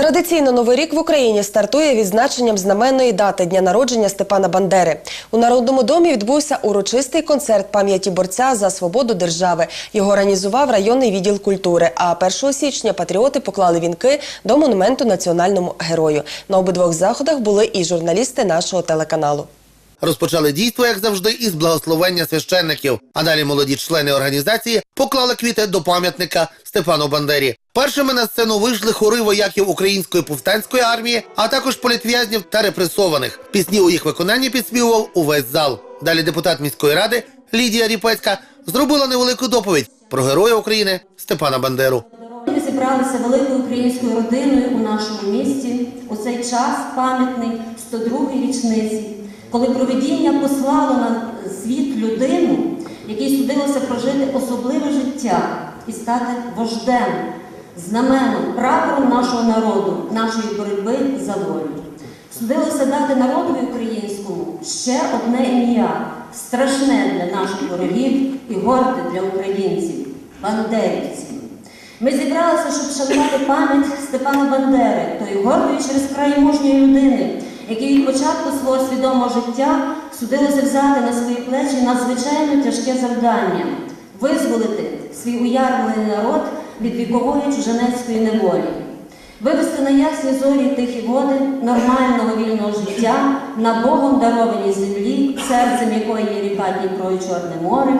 Традиційно новий рік в Україні стартує відзначенням знаменної дати дня народження Степана Бандери. У Народному домі відбувся урочистий концерт пам'яті борця за свободу держави. Його організував районний відділ культури. А 1 січня патріоти поклали вінки до монументу національному герою. На обидвох заходах були і журналісти нашого телеканалу. Розпочали дійство, як завжди, із благословення священників. А далі молоді члени організації поклали квіти до пам'ятника Степану Бандері. Першими на сцену вийшли хори вояків української повстанської армії, а також політв'язнів та репресованих. Пісні у їх виконанні підспівував увесь зал. Далі депутат міської ради Лідія Ріпецька зробила невелику доповідь про героя України Степана Бандеру. Ми зібралися великою українською родиною у нашому місті у цей час пам'ятний 102-й річниці, коли провидіння послало на світ людину, якій судилося прожити особливе життя і стати вождем, знаменом, прапором нашого народу, нашої боротьби за волю. Судилося дати народові українському ще одне ім'я, страшне для наших ворогів і горде для українців бандерівців. Ми зібралися, щоб шанувати пам'ять Степана Бандери, тої гордої через край мужньої людини, який від початку свого свідомого життя судилося взяти на свої плечі надзвичайно тяжке завдання визволити свій уярмлений народ від вікової чужинецької неволі, вивести на ясні зорі тихі води нормального вільного життя на Богом дарованій землі, серцем якої є ріка Дніпро і Чорне море,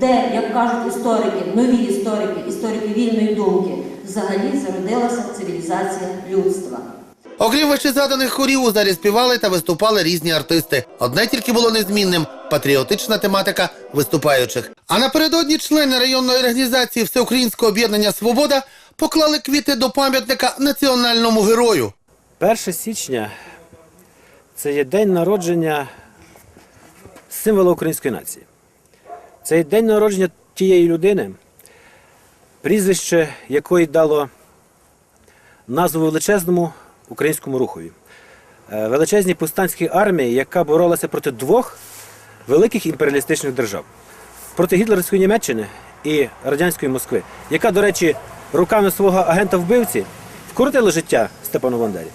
де, як кажуть історики, нові історики, історики вільної думки, взагалі зародилася цивілізація людства. Окрім вищезгаданих хорів, у залі співали та виступали різні артисти. Одне тільки було незмінним патріотична тематика виступаючих. А напередодні члени районної організації Всеукраїнського об'єднання Свобода поклали квіти до пам'ятника національному герою. 1 січня це є день народження символа української нації. Це є день народження тієї людини, прізвище якої дало назву величезному українському рухові. Е, Величезній повстанській армії, яка боролася проти двох великих імперіалістичних держав проти гітлерівської Німеччини і радянської Москви, яка, до речі, руками свого агента вбивці вкоротила життя Степану Бандері.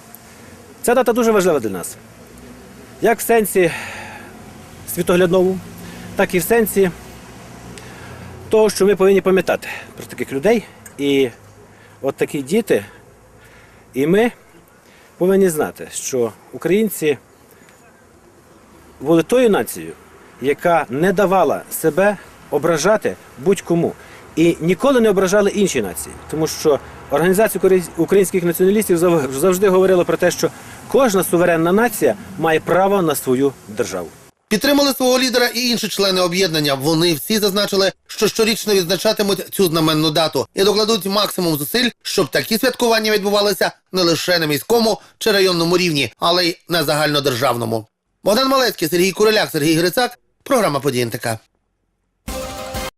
Ця дата дуже важлива для нас. Як в сенсі світоглядному, так і в сенсі того, що ми повинні пам'ятати про таких людей. І от такі діти, і ми повинні знати, що українці були тою нацією, яка не давала себе ображати будь-кому. І ніколи не ображали інші нації, тому що організація українських націоналістів завжди говорила про те, що кожна суверенна нація має право на свою державу. Підтримали свого лідера і інші члени об'єднання. Вони всі зазначили, що щорічно відзначатимуть цю знаменну дату і докладуть максимум зусиль, щоб такі святкування відбувалися не лише на міському чи районному рівні, але й на загальнодержавному. Богдан Малецький, Сергій Куриляк, Сергій Грицак. Програма «Події НТК».